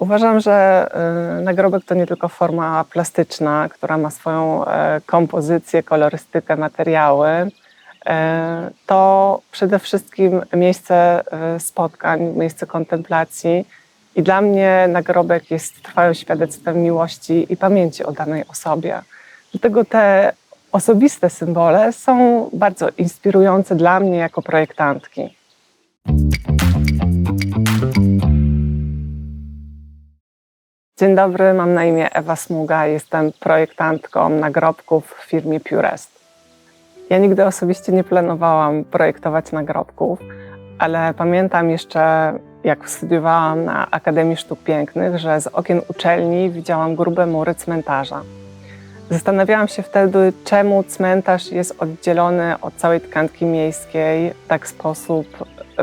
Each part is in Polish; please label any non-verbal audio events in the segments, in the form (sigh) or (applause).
Uważam, że y, nagrobek to nie tylko forma plastyczna, która ma swoją e, kompozycję, kolorystykę, materiały. E, to przede wszystkim miejsce e, spotkań, miejsce kontemplacji. I dla mnie nagrobek jest trwałym świadectwem miłości i pamięci o danej osobie. Dlatego te osobiste symbole są bardzo inspirujące dla mnie jako projektantki. Dzień dobry, mam na imię Ewa Smuga, jestem projektantką nagrobków w firmie Purest. Ja nigdy osobiście nie planowałam projektować nagrobków, ale pamiętam jeszcze, jak studiowałam na Akademii Sztuk Pięknych, że z okien uczelni widziałam grube mury cmentarza. Zastanawiałam się wtedy, czemu cmentarz jest oddzielony od całej tkanki miejskiej tak w sposób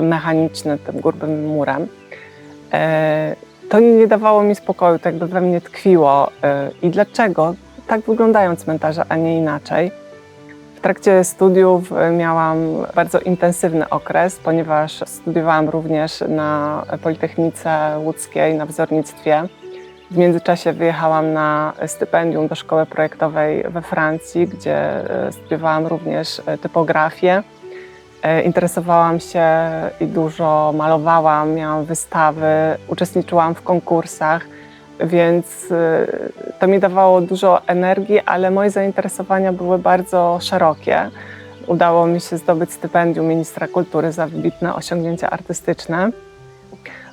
mechaniczny, tym grubym murem. To nie dawało mi spokoju, tak jakby we mnie tkwiło. Y, I dlaczego tak wyglądają cmentarze, a nie inaczej? W trakcie studiów y, miałam bardzo intensywny okres, ponieważ studiowałam również na Politechnice Łódzkiej na wzornictwie. W międzyczasie wyjechałam na stypendium do szkoły projektowej we Francji, gdzie y, studiowałam również typografię. E, interesowałam się i dużo malowałam, miałam wystawy, uczestniczyłam w konkursach, więc e, to mi dawało dużo energii, ale moje zainteresowania były bardzo szerokie. Udało mi się zdobyć stypendium ministra kultury za wybitne osiągnięcia artystyczne.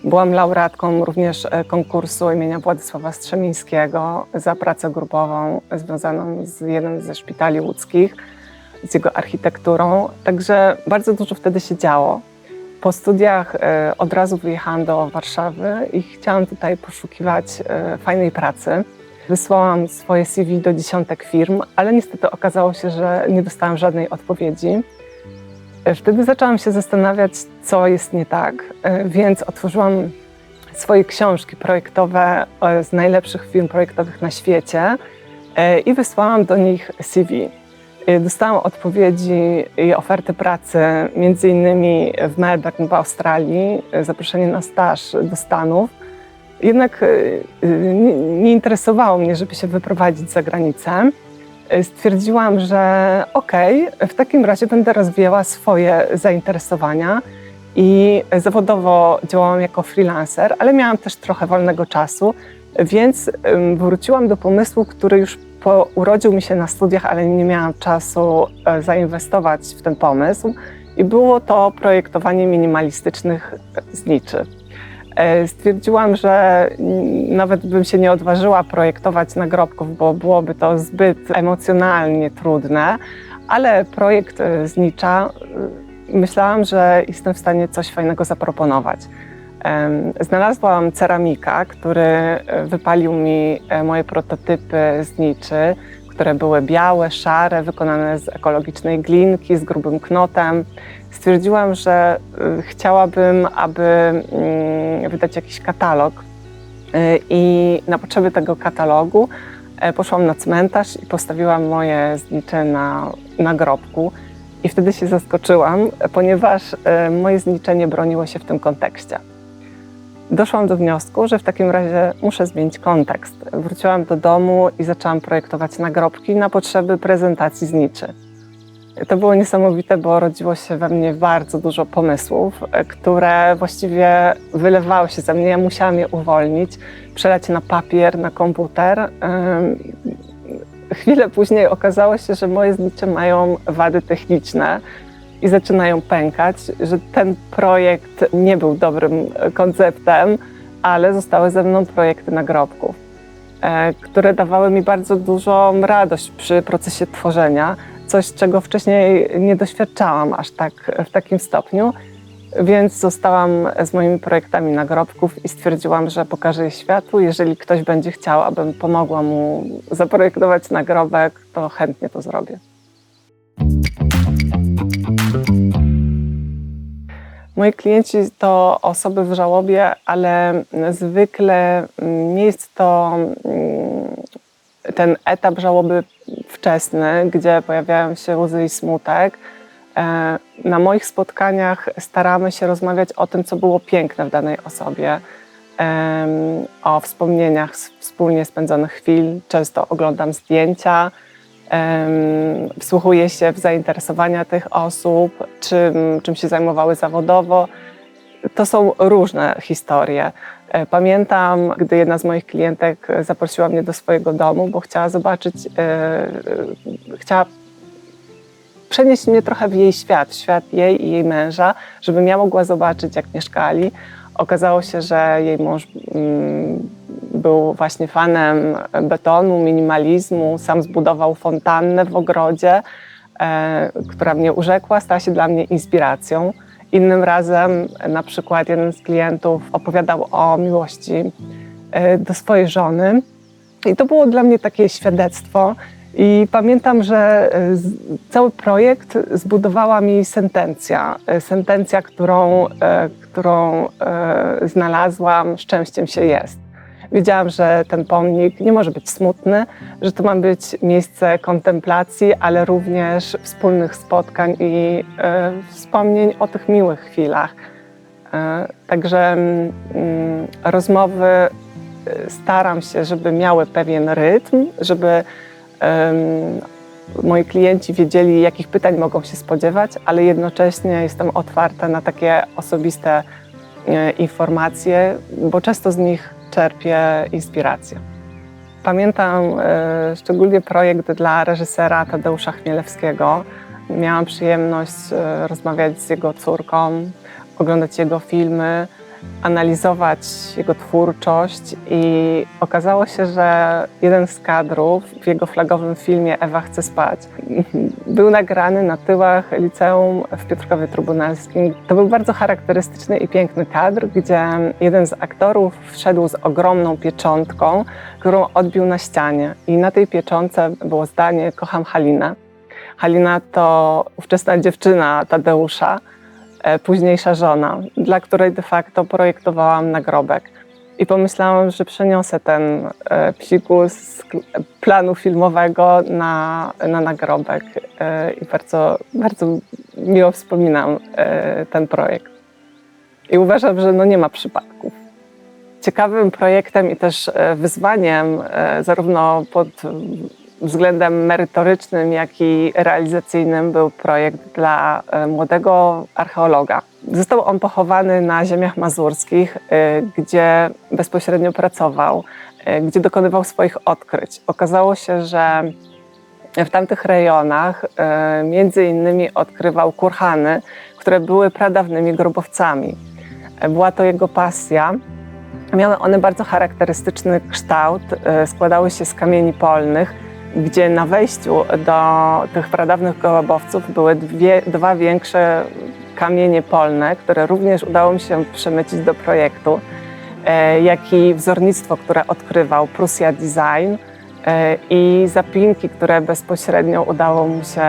Byłam laureatką również e, konkursu imienia Władysława Strzemińskiego za pracę grupową związaną z jednym ze szpitali łódzkich z jego architekturą. Także bardzo dużo wtedy się działo. Po studiach e, od razu wyjechałam do Warszawy i chciałam tutaj poszukiwać e, fajnej pracy. Wysłałam swoje CV do dziesiątek firm, ale niestety okazało się, że nie dostałam żadnej odpowiedzi. E, wtedy zaczęłam się zastanawiać, co jest nie tak, więc otworzyłam swoje książki projektowe z najlepszych firm projektowych na świecie i wysłałam do nich CV. Y, dostałam odpowiedzi i oferty pracy między innymi w Melbourne w Australii, y, zaproszenie na staż do Stanów. Jednak y, nie interesowało mnie, żeby się wyprowadzić za granicę. Stwierdziłam, że okej, okay, w takim razie będę rozwijała swoje zainteresowania i zawodowo działałam jako freelancer, ale miałam też trochę wolnego czasu, więc wróciłam do pomysłu, który już po, urodził mi się na studiach, ale nie miałam czasu e, zainwestować w ten pomysł. I było to projektowanie minimalistycznych zniczy. E, stwierdziłam, że nawet bym się nie odważyła projektować nagrobków, bo byłoby to zbyt emocjonalnie trudne, ale projekt e, znicza myślałam, że jestem w stanie coś fajnego zaproponować. Znalazłam ceramika, który e, wypalił mi e, moje prototypy zniczy, które były białe, szare, wykonane z ekologicznej glinki, z grubym knotem. Stwierdziłam, że e, chciałabym, aby mm, wydać jakiś katalog i na potrzeby tego katalogu poszłam na cmentarz i postawiłam moje znicze na nagrobku. I wtedy się zaskoczyłam, ponieważ moje zniczenie broniło się w tym kontekście doszłam do wniosku, że w takim razie muszę zmienić kontekst. Wróciłam do domu i zaczęłam projektować nagrobki na potrzeby prezentacji zniczy. To było niesamowite, bo rodziło się we mnie bardzo dużo pomysłów, które właściwie wylewały się ze mnie. Ja musiałam je uwolnić, przelać na papier, na komputer. Chwilę później okazało się, że moje znicze mają wady techniczne, i zaczynają pękać, że ten projekt nie był dobrym konceptem, ale zostały ze mną projekty nagrobków, e, które dawały mi bardzo dużą radość przy procesie tworzenia, coś czego wcześniej nie doświadczałam aż tak w takim stopniu. Więc zostałam z moimi projektami nagrobków i stwierdziłam, że pokażę je światu. Jeżeli ktoś będzie chciał, abym pomogła mu zaprojektować nagrobek, to chętnie to zrobię. Moi klienci to osoby w żałobie, ale zwykle nie jest to mm, ten etap żałoby wczesny, gdzie pojawiają się łzy i smutek. E, na moich spotkaniach staramy się rozmawiać o tym, co było piękne w danej osobie, o wspomnieniach z wspólnie spędzonych chwil. Często oglądam zdjęcia, wsłuchuję się w zainteresowania tych osób, czym, czym się zajmowały zawodowo. To są różne historie. E, Pamiętam, gdy jedna z moich klientek zaprosiła mnie do swojego domu, bo chciała zobaczyć, e, chciała przenieść mnie trochę w jej świat, w świat jej i jej męża, żebym ja mogła zobaczyć, jak mieszkali. Okazało się, że jej mąż mm, był właśnie fanem betonu, minimalizmu, sam zbudował fontannę w ogrodzie, e, która mnie urzekła, stała się dla mnie inspiracją. Innym razem na przykład jeden z klientów opowiadał o miłości e, do swojej żony i to było dla mnie takie świadectwo. I pamiętam, że e, cały projekt zbudowała mi sentencja. E, Sentencja, którą, e, którą znalazłam, szczęściem się jest. Wiedziałam, że ten pomnik nie może być smutny, że to ma być miejsce kontemplacji, ale również wspólnych spotkań i wspomnień o tych miłych chwilach. Także mm, rozmowy staram się, żeby miały pewien rytm, żeby moi klienci wiedzieli, jakich pytań mogą się spodziewać, ale jednocześnie jestem otwarta na takie osobiste e, informacje, bo często z nich czerpię inspirację. Pamiętam e, szczególnie projekt dla reżysera Tadeusza Chmielewskiego. Miałam przyjemność e, rozmawiać z jego córką, oglądać jego filmy, analizować jego twórczość i okazało się, że jeden z kadrów w jego flagowym filmie Ewa chce spać (laughs) był nagrany na tyłach liceum w Piotrkowie Trybunalskim. To był bardzo charakterystyczny i piękny kadr, gdzie jeden z aktorów wszedł z ogromną pieczątką, którą odbił na ścianie i na tej pieczątce było zdanie Kocham Halinę. Halina to ówczesna dziewczyna Tadeusza, późniejsza żona, dla której de facto projektowałam nagrobek. I pomyślałam, że przeniosę ten e, psikus z planu filmowego na, na nagrobek. E, I bardzo, bardzo miło wspominam e, ten projekt. I uważam, że no nie ma przypadków. Ciekawym projektem i też e, wyzwaniem, e, zarówno pod względem merytorycznym, jak i realizacyjnym, był projekt dla e, młodego archeologa. Został on pochowany na ziemiach mazurskich, e, gdzie bezpośrednio pracował, e, gdzie dokonywał swoich odkryć. Okazało się, że w tamtych rejonach między innymi odkrywał kurhany, które były pradawnymi grobowcami. Była to jego pasja. Miały one bardzo charakterystyczny kształt, składały się z kamieni polnych, gdzie na wejściu do tych pradawnych grobowców były dwie, dwa większe kamienie polne, które również udało mi się przemycić do projektu, e, jak i wzornictwo, które odkrywał Prussia Design e, i zapinki, które bezpośrednio udało mu się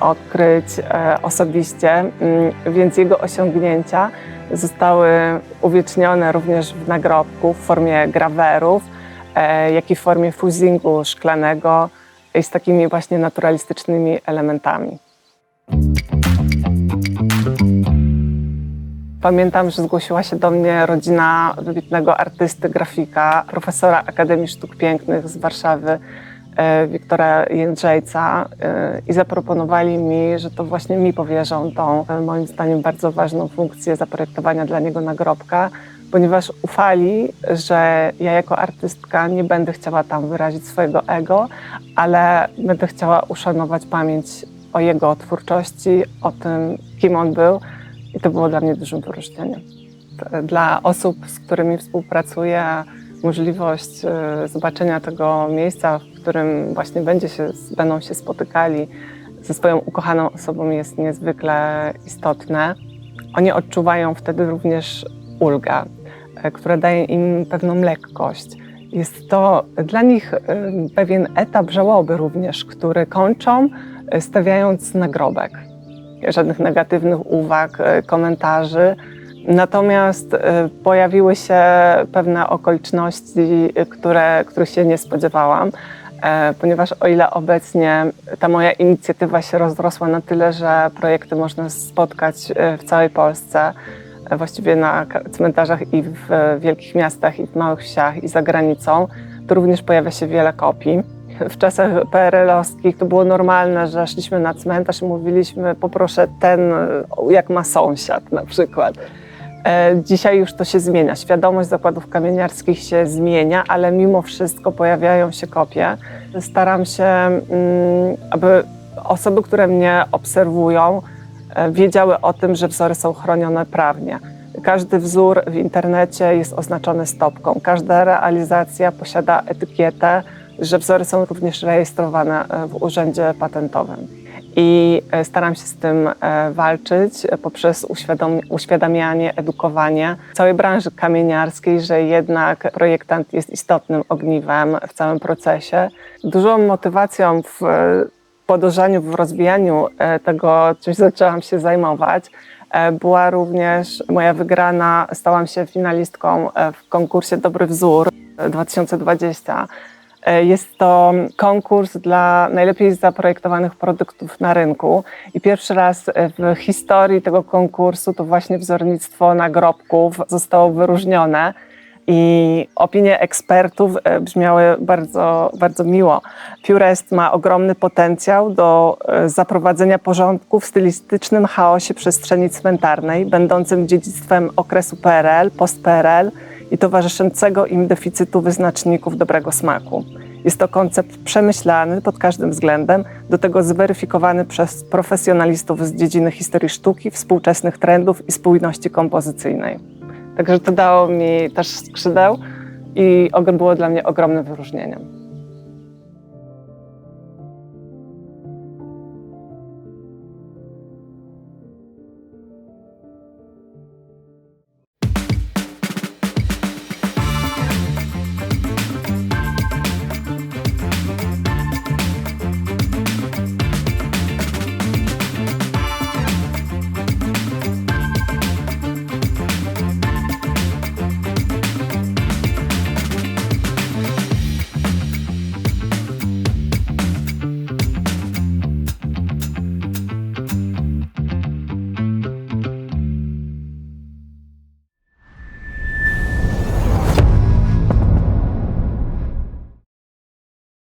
odkryć e, osobiście, Mm, więc jego osiągnięcia zostały uwiecznione również w nagrobku w formie grawerów, jak i w formie fuzingu szklanego i z takimi właśnie naturalistycznymi elementami. Pamiętam, że zgłosiła się do mnie rodzina wybitnego artysty, grafika, profesora Akademii Sztuk Pięknych z Warszawy, e, Wiktora Jędrzejca e, i zaproponowali mi, że to właśnie mi powierzą tą, e, moim zdaniem, bardzo ważną funkcję zaprojektowania dla niego nagrobka, ponieważ ufali, że ja jako artystka nie będę chciała tam wyrazić swojego ego, ale będę chciała uszanować pamięć o jego twórczości, o tym, kim on był. I to było dla mnie dużym wyróżnieniem. Dla osób, z którymi współpracuję, możliwość e, zobaczenia tego miejsca, w którym właśnie będzie się, będą się spotykali ze swoją ukochaną osobą jest niezwykle istotne. Oni odczuwają wtedy również ulgę, e, która daje im pewną lekkość. Jest to dla nich e, pewien etap żałoby również, który kończą e, stawiając nagrobek żadnych negatywnych uwag, komentarzy. Natomiast pojawiły się pewne okoliczności, które, których się nie spodziewałam, ponieważ o ile obecnie ta moja inicjatywa się rozrosła na tyle, że projekty można spotkać w całej Polsce, właściwie na cmentarzach i w e, wielkich miastach, i w małych wsiach, i za granicą, to również pojawia się wiele kopii. W czasach PRL-owskich to było normalne, że szliśmy na cmentarz i mówiliśmy, poproszę ten, jak ma sąsiad na przykład. E, Dzisiaj już to się zmienia. Świadomość zakładów kamieniarskich się zmienia, ale mimo wszystko pojawiają się kopie. Staram się, mm, aby osoby, które mnie obserwują, wiedziały o tym, że wzory są chronione prawnie. Każdy wzór w internecie jest oznaczony stopką. Każda realizacja posiada etykietę, że wzory są również rejestrowane e, w urzędzie patentowym. I e, staram się z tym e, walczyć e, poprzez uświadamianie, edukowanie całej branży kamieniarskiej, że jednak projektant jest istotnym ogniwem w całym procesie. Dużą motywacją w e, podążaniu, w rozwijaniu e, tego, czym zaczęłam się zajmować, e, była również moja wygrana. Stałam się finalistką e, w konkursie Dobry Wzór e, 2020. E, Jest to konkurs dla najlepiej zaprojektowanych produktów na rynku i pierwszy raz w historii tego konkursu to właśnie wzornictwo nagrobków zostało wyróżnione i opinie ekspertów e, brzmiały bardzo, bardzo miło. Purest ma ogromny potencjał do e, zaprowadzenia porządku w stylistycznym chaosie przestrzeni cmentarnej, będącym dziedzictwem okresu PRL, post-PRL i towarzyszącego im deficytu wyznaczników dobrego smaku. Jest to koncept przemyślany pod każdym względem, do tego zweryfikowany przez profesjonalistów z dziedziny historii sztuki, współczesnych trendów i spójności kompozycyjnej. Także to dało mi też skrzydeł i ogr- było dla mnie ogromnym wyróżnieniem.